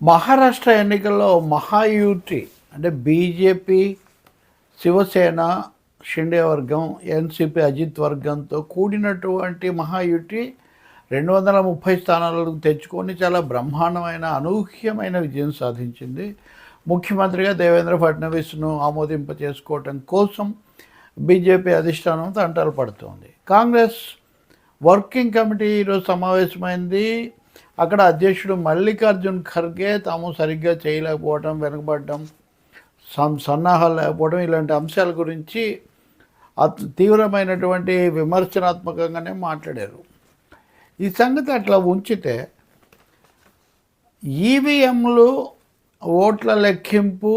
మహారాష్ట్ర ఎన్నికల్లో మహాయూతి అంటే బీజేపీ శివసేన షిండే వర్గం ఎన్సిపి అజిత్ వర్గంతో కూడినటువంటి మహాయుటి రెండు వందల ముప్పై స్థానాలకు తెచ్చుకొని చాలా బ్రహ్మాండమైన అనూహ్యమైన విజయం సాధించింది. ముఖ్యమంత్రిగా దేవేంద్ర ఫడ్నవీస్ను ఆమోదింప చేసుకోవటం కోసం బీజేపీ అధిష్టానం తంటాలు పడుతోంది. కాంగ్రెస్ వర్కింగ్ కమిటీ ఈరోజు సమావేశమైంది. అక్కడ అధ్యక్షుడు మల్లికార్జున్ ఖర్గే తాము సరిగ్గా చేయలేకపోవడం వెనుకబడడం సం సన్నాహాలు లేకపోవడం ఇలాంటి అంశాల గురించి అత్ తీవ్రమైనటువంటి విమర్శనాత్మకంగానే మాట్లాడారు. ఈ సంగతి అట్లా ఉంచితే ఈవీఎంలు ఓట్ల లెక్కింపు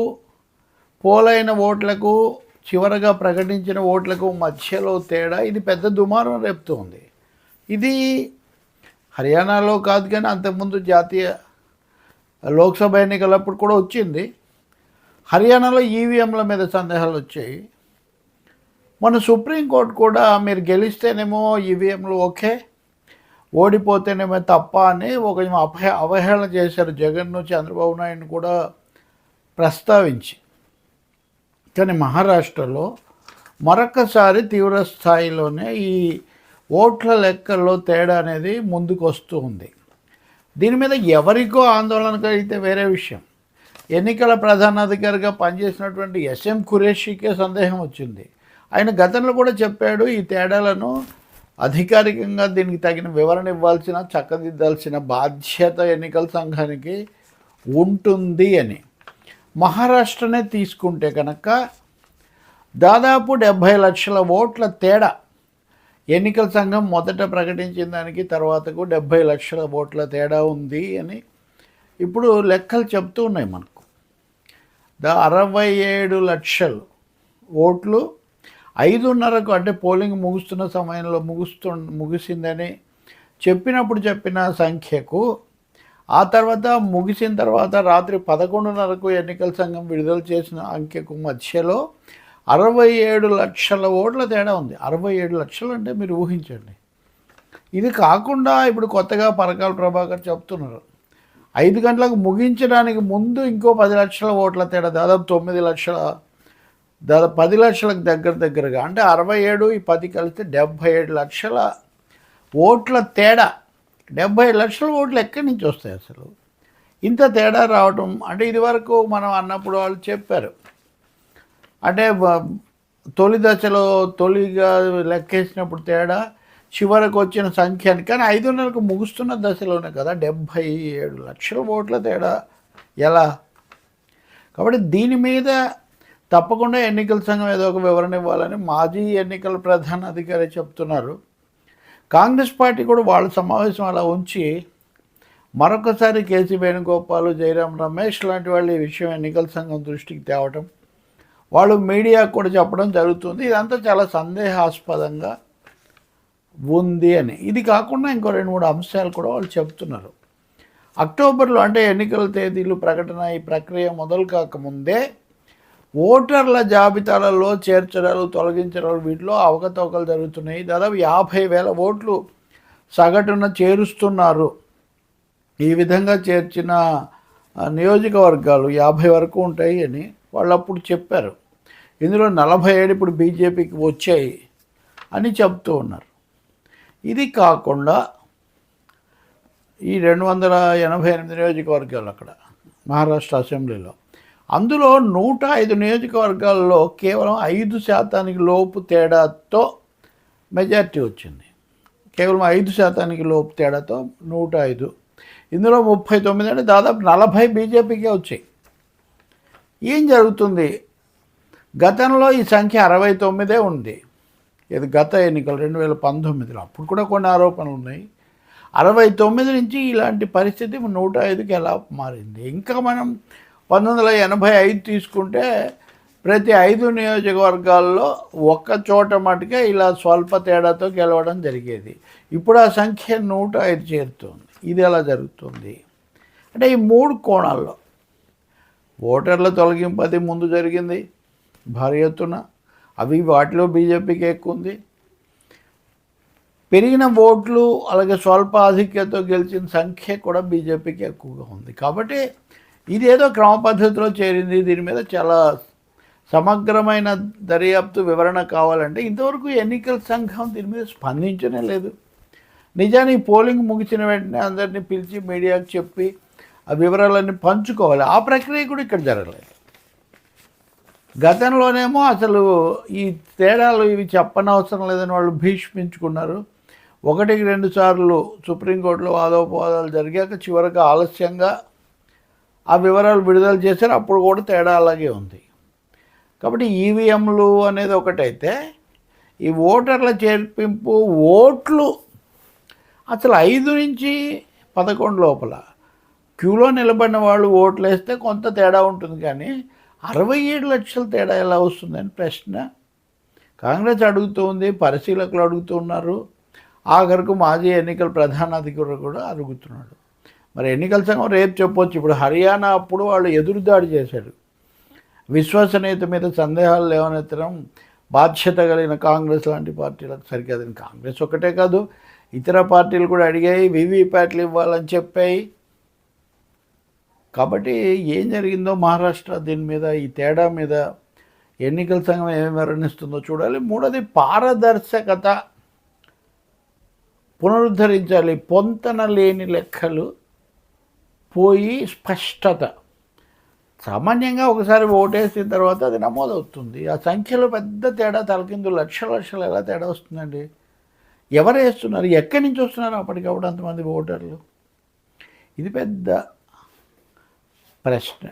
పోలైన ఓట్లకు చివరగా ప్రకటించిన ఓట్లకు మధ్యలో తేడా ఇది పెద్ద దుమారం రేపుతోంది. ఇది హర్యానాలో కాదు కానీ అంతకుముందు జాతీయ లోక్సభ ఎన్నికలప్పుడు కూడా వచ్చింది. హర్యానాలో ఈవీఎంల మీద సందేహాలు వచ్చాయి. మన సుప్రీంకోర్టు కూడా మీరు గెలిస్తేనేమో ఈవీఎంలు ఓకే ఓడిపోతేనేమో తప్ప అని ఒక అపహే అవహేళన చేశారు జగన్ను చంద్రబాబు నాయుడుని కూడా ప్రస్తావించి. కానీ మహారాష్ట్రలో మరొకసారి తీవ్ర స్థాయిలోనే ఈ ఓట్ల లెక్కల్లో తేడా అనేది ముందుకు వస్తూ ఉంది. దీని మీద ఎవరికో ఆందోళన కలిగితే వేరే విషయం. ఎన్నికల ప్రధానాధికారిగా పనిచేసినటువంటి ఎస్ఎం ఖురేషికే సందేహం వచ్చింది. ఆయన గతంలో కూడా చెప్పాడు ఈ తేడాలను అధికారికంగా దీనికి తగిన వివరణ ఇవ్వాల్సిన చక్కదిద్దాల్సిన బాధ్యత ఎన్నికల సంఘానికి ఉంటుంది అని. మహారాష్ట్రనే తీసుకుంటే కనుక దాదాపు డెబ్భై లక్షల ఓట్ల తేడా ఎన్నికల సంఘం మొదట ప్రకటించిన దానికి తర్వాతకు డెబ్భై లక్షల ఓట్ల తేడా ఉంది అని ఇప్పుడు లెక్కలు చెప్తూ ఉన్నాయి మనకు. ద అరవై ఏడు లక్షలు ఓట్లు ఐదున్నరకు అంటే పోలింగ్ ముగుస్తున్న సమయంలో ముగుస్తు ముగిసిందని చెప్పినప్పుడు చెప్పిన సంఖ్యకు ఆ తర్వాత ముగిసిన తర్వాత రాత్రి పదకొండున్నరకు ఎన్నికల సంఘం విడుదల చేసిన అంకెకు మధ్యలో అరవై ఏడు లక్షల ఓట్ల తేడా ఉంది. అరవై ఏడు లక్షలు అంటే మీరు ఊహించండి. ఇది కాకుండా ఇప్పుడు కొత్తగా పరకాల ప్రభాకర్ చెప్తున్నారు. ఐదు గంటలకు ముగించడానికి ముందు ఇంకో పది లక్షల ఓట్ల తేడా దాదాపు తొమ్మిది లక్షల దాదాపు పది లక్షలకు దగ్గర దగ్గరగా అంటే అరవై ఏడు ఈ పది కలిస్తే డెబ్భై ఏడు లక్షల ఓట్ల తేడా. డెబ్భై లక్షల ఓట్లు ఎక్కడి నుంచి వస్తాయి అసలు? ఇంత తేడా రావటం అంటే ఇదివరకు మనం అన్నప్పుడు వాళ్ళు చెప్పారు. అంటే తొలి దశలో తొలిగా లెక్కేసినప్పుడు తేడా చివరకు వచ్చిన సంఖ్య కానీ కానీ ఐదున్నరకు ముగుస్తున్న దశలోనే కదా డెబ్భై ఏడు లక్షల ఓట్ల తేడా. ఎలా? కాబట్టి దీని మీద తప్పకుండా ఎన్నికల సంఘం ఏదో ఒక వివరణ ఇవ్వాలని మాజీ ఎన్నికల ప్రధాన అధికారి చెప్తున్నారు. కాంగ్రెస్ పార్టీ కూడా వాళ్ళ సమావేశం అలా ఉంచి మరొకసారి కేసీ వేణుగోపాల్ జయరాం రమేష్ లాంటి వాళ్ళు ఈ విషయం ఎన్నికల సంఘం దృష్టికి తేవటం వాళ్ళు మీడియాకు కూడా చెప్పడం జరుగుతుంది. ఇదంతా చాలా సందేహాస్పదంగా ఉంది అని. ఇది కాకుండా ఇంకో రెండు మూడు అంశాలు కూడా వాళ్ళు చెప్తున్నారు. అక్టోబర్లో అంటే ఎన్నికల తేదీలు ప్రకటన ఈ ప్రక్రియ మొదలు కాకముందే ఓటర్ల జాబితాలలో చేర్చడాలు తొలగించడాలు వీటిలో అవకతవకలు జరుగుతున్నాయి. దాదాపు యాభై వేల ఓట్లు సగటున చేరుస్తున్నారు. ఈ విధంగా చేర్చిన నియోజకవర్గాలు యాభై వరకు ఉంటాయి అని. వాళ్ళు అప్పుడు చెప్పారు. ఇందులో నలభై ఏడు ఇప్పుడు బీజేపీకి వచ్చాయి అని చెప్తూ ఉన్నారు. ఇది కాకుండా ఈ రెండు వందల ఎనభై ఎనిమిది నియోజకవర్గాలు అక్కడ మహారాష్ట్ర అసెంబ్లీలో. అందులో నూట ఐదు నియోజకవర్గాల్లో కేవలం ఐదు శాతానికి లోపు తేడాతో మెజార్టీ వచ్చింది. కేవలం ఐదు శాతానికి లోపు తేడాతో నూట ఐదు. ఇందులో ముప్పై తొమ్మిది అంటే దాదాపు నలభై బీజేపీకే వచ్చాయి. ఏం జరుగుతుంది? గతంలో ఈ సంఖ్య అరవై తొమ్మిదే ఉంది. ఇది గత ఎన్నికలు రెండు వేల పంతొమ్మిదిలో. అప్పుడు కూడా కొన్ని ఆరోపణలు ఉన్నాయి. అరవై తొమ్మిది నుంచి ఇలాంటి పరిస్థితి నూట ఐదుకి ఎలా మారింది? ఇంకా మనం పంతొమ్మిది వందల ఎనభై ఐదు తీసుకుంటే ప్రతి ఐదు నియోజకవర్గాల్లో ఒక్క చోట మటుకే ఇలా స్వల్ప తేడాతో గెలవడం జరిగేది. ఇప్పుడు ఆ సంఖ్య నూట ఐదు చేరుతుంది. ఇది ఎలా జరుగుతుంది? అంటే ఈ మూడు కోణాల్లో ఓటర్ల తొలగింపు అది ముందు జరిగింది భారీ ఎత్తున. అవి వాటిలో బీజేపీకి ఎక్కువ ఉంది. పెరిగిన ఓట్లు అలాగే స్వల్ప ఆధిక్యతతో గెలిచిన సంఖ్య కూడా బీజేపీకి ఎక్కువగా ఉంది. కాబట్టి ఇదేదో క్రమ పద్ధతిలో చేరింది. దీని మీద చాలా సమగ్రమైన దర్యాప్తు వివరణ కావాలంటే ఇంతవరకు ఎన్నికల సంఘం దీని మీద స్పందించనే లేదు. నిజానికి పోలింగ్ ముగిసిన వెంటనే అందరినీ పిలిచి మీడియాకు చెప్పి ఆ వివరాలన్నీ పంచుకోవాలి. ఆ ప్రక్రియ కూడా ఇక్కడ జరగలేదు. గతంలోనేమో అసలు ఈ తేడాలు ఇవి చెప్పనవసరం లేదని వాళ్ళు భీష్మించుకున్నారు. ఒకటికి రెండు సార్లు సుప్రీంకోర్టులో వాదోపవాదాలు జరిగాక చివరికి ఆలస్యంగా ఆ వివరాలు విడుదల చేశారు. అప్పుడు కూడా తేడా అలాగే ఉంది. కాబట్టి ఈవీఎంలు అనేది ఒకటైతే ఈ ఓటర్ల చేర్పింపు ఓట్లు అసలు ఐదు నుంచి పదకొండు లోపల క్యూలో నిలబడిన వాళ్ళు ఓట్లు వేస్తే కొంత తేడా ఉంటుంది కానీ అరవై ఏడు లక్షల తేడా ఎలా వస్తుందని ప్రశ్న. కాంగ్రెస్ అడుగుతుంది పరిశీలకులు అడుగుతున్నారు. ఆఖరికి మాజీ ఎన్నికల ప్రధాన అధికారులు కూడా అడుగుతున్నాడు. మరి ఎన్నికల సంఘం రేపు చెప్పొచ్చు. ఇప్పుడు హర్యానా అప్పుడు వాళ్ళు ఎదురుదాడి చేశారు. విశ్వసనీయత మీద సందేహాలు లేవనెత్తడం బాధ్యత కలిగిన కాంగ్రెస్ లాంటి పార్టీలకు సరికాదని. కాంగ్రెస్ ఒకటే కాదు ఇతర పార్టీలు కూడా అడిగాయి వీవీప్యాట్లు ఇవ్వాలని చెప్పాయి. కాబట్టి ఏం జరిగిందో మహారాష్ట్ర దీని మీద ఈ తేడా మీద ఎన్నికల సంఘం ఏమి వర్ణిస్తుందో చూడాలి. మూడోది పారదర్శకత. పునరుద్ధరించాలి. పొంతన లేని లెక్కలు పోయి స్పష్టత. సామాన్యంగా ఒకసారి ఓటేసిన తర్వాత అది నమోదవుతుంది. ఆ సంఖ్యలో పెద్ద తేడా తలకిందు లక్షల లక్షలు ఎలా తేడా వస్తుందండి? ఎవరు వేస్తున్నారు? ఎక్కడి నుంచి వస్తున్నారు అప్పటికప్పుడు అంతమంది ఓటర్లు. ఇది పెద్ద ప్రశ్న